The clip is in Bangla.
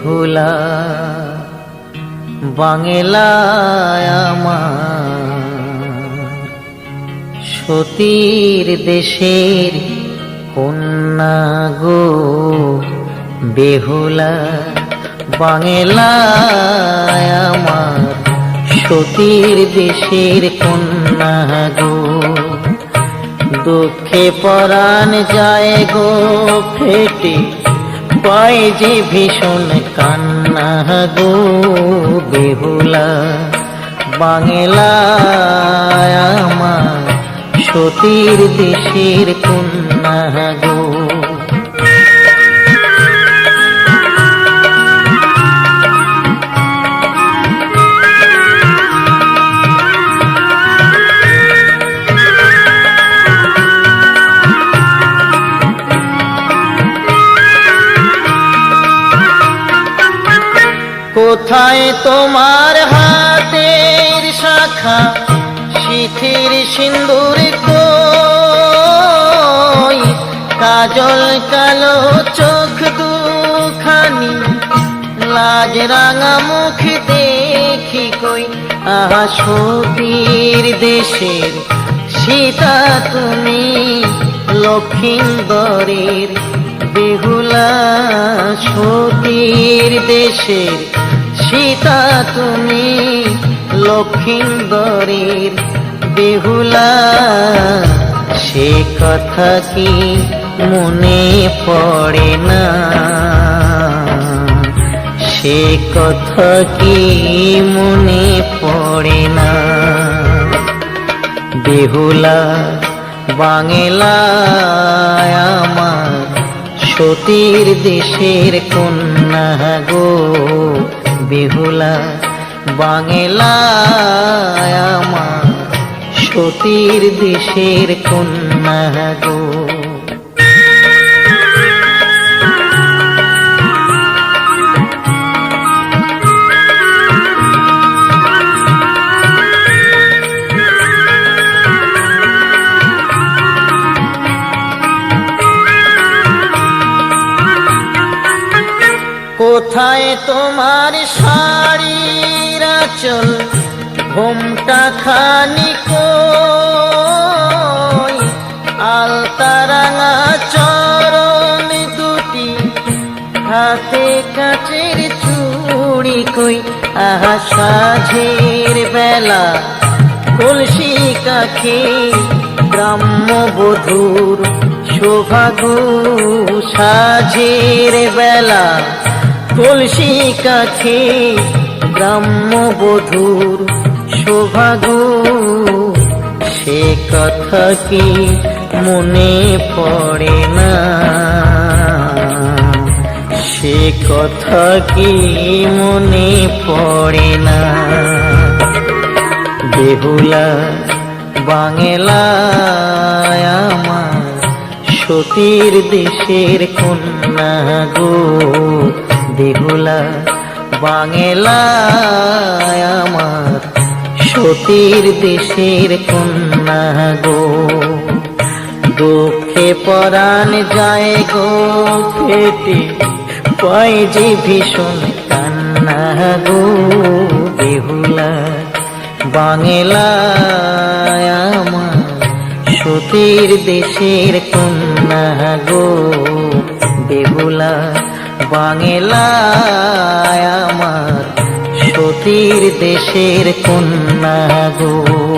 বেহুলা বাংলায় সতীর দেশের কন্যা গো, বেহুলা বাংলায় আমার। সতীর দেশের কন্যা গো, দুঃখে পরাণ যায় গো ফেটে পায় যে ভীষণ কান্না গো বেহুলা। বাংলা আমার সতীর দেশের কন্যা গো। কোথায় তোমার হাতের শাখা? শিথির সিন্দুর কাজল কালো চোখ দুখানি, লাজ রাঙা মুখ দেখি কই? আহা, সতীর দেশের সীতা তুমি, লক্ষিন্দরের বেহুলা, সতীর দেশের সীতা তুমি লক্ষিন্দরের বেহুলা। সে কথা কি মনে পড়ে না? সে কথা কি মনে পড়ে না? বেহুলা বাংলায় আমার সতীর দেশের কন্যা গো। বেহুলা বাংলায় আমার সতীর দেশের কন্যা গো। কোথায় তোমার শাড়ির আঁচল? ঘোমটা খানি কই? আলতারাঙা চরণ দুটি, হাতে কাচের চুড়ি কই? আহা, সাঝের বেলা, কলসি কাখে গ্রাম্য বধুর শোভাগু সাঝের বেলা। কলসি কাছে গ্রাম্য বধুর সে কথা কি মনে পড়ে না? সে কথা কি মনে পড়ে না? বেহুলা বাংলায় আমার সতীর দেশের কন্যা গো। বেহুলা বাংলায় আমার সতীর দেশের কন্যা গো। দুঃখে পরাণ যায় গো, ফেটে পায় যে ভীষণ কান্না গো। বেহুলা বাংলায় আমার সতীর দেশের কন্যা গো। বেহুলা বাংলায় আমার সতীর দেশের কন্যা গো।